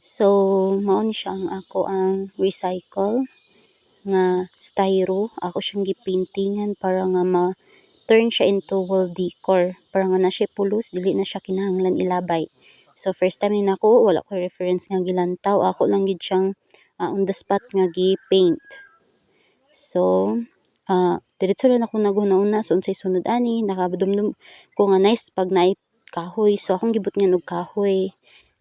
So, mao ni siya ang ako ang recycle nga styro. Ako siyang gipaintingan para nga ma turn siya into wall decor para nga na siya pulos dili na siya kinahanglan ilabay. So first time ni nako wala ko reference nga gilantaw ako lang gid siyang ah, on the spot nga gi-paint. So ah diretso na ako naghuna-una so unsay sunod ani nakadumdum ko nga nice pag naay kahoy so akong gibutngan og kahoy.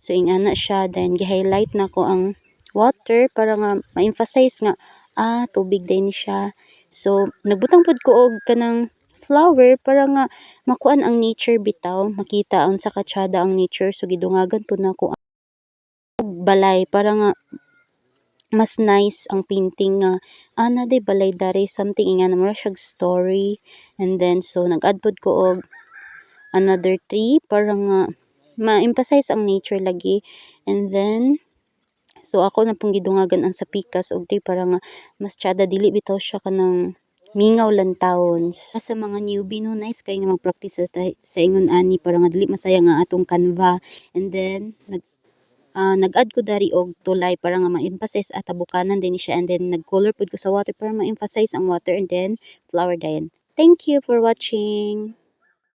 So ingana siya then gi-highlight nako ang water para nga ma-emphasize nga ah tubig ni siya. So nagbutang pud ko og kanang flower para nga makuan ang nature bitaw makita unsa katsada ang nature. So gidungagan pud nako og balay para nga mas nice ang painting nga ana day balay dari something. Ingana mura siyang story. And then so nag-add ko og another tree para nga ma-emphasize ang nature lagi. And then so ako na pong gidungagan ang sa pikas og tree para nga mas tsada dili bitaw siya kanang mingaw lantawon Para sa mga newbie no nice kay nga mag-practice sa, sa ingon ani para nga dili masayang ang atong canva. And then nag ah, nag-add ko dari og tulay para nga ma-emphasize at tabukanan din siya. And then nag-color pud ko sa water para ma-emphasize ang water. And then flower dayon. Thank you for watching.